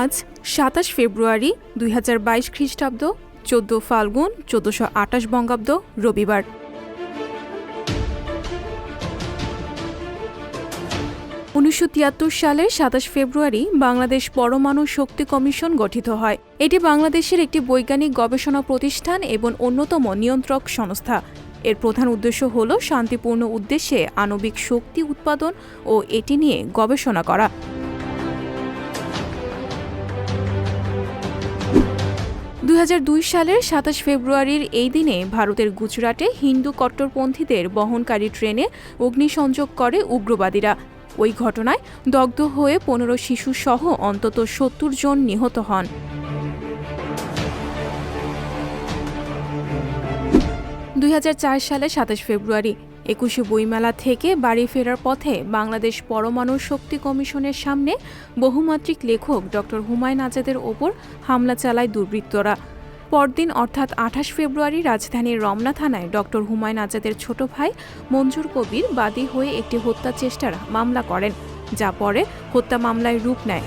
আজ সাতাশ ফেব্রুয়ারি দুই হাজার বাইশ খ্রিস্টাব্দ, চোদ্দ ফাল্গুন, চোদ্দশো আটাশ বঙ্গাব্দ, রবিবার। উনিশশো তিয়াত্তর সালের সাতাশ ফেব্রুয়ারি বাংলাদেশ পরমাণু শক্তি কমিশন গঠিত হয়। এটি বাংলাদেশের একটি বৈজ্ঞানিক গবেষণা প্রতিষ্ঠান এবং অন্যতম নিয়ন্ত্রক সংস্থা। এর প্রধান উদ্দেশ্য হল শান্তিপূর্ণ উদ্দেশ্যে আণবিক শক্তি উৎপাদন ও এটি নিয়ে গবেষণা করা। দু হাজার দুই সালের সাতাশ ফেব্রুয়ারির এই দিনে ভারতের গুজরাটে হিন্দু কট্টরপন্থীদের বহনকারী ট্রেনে অগ্নিসংযোগ করে উগ্রবাদীরা। ওই ঘটনায় দগ্ধ হয়ে পনেরো শিশুসহ অন্তত সত্তর জন নিহত হন। দুই হাজার চার সালে সাতাশ ফেব্রুয়ারি একুশে বইমেলা থেকে বাড়ি ফেরার পথে বাংলাদেশ পরমাণু শক্তি কমিশনের সামনে বহুমাত্রিক লেখক ড হুমায়ুন আজাদের ওপর হামলা চালায় দুর্বৃত্তরা। পরদিন অর্থাৎ আঠাশ ফেব্রুয়ারি রাজধানীর রমনা থানায় ড হুমায়ুন আজাদের ছোট ভাই মঞ্জুর কবির বাদী হয়ে একটি হত্যা চেষ্টার মামলা করেন, যা পরে হত্যা মামলায় রূপ নেয়।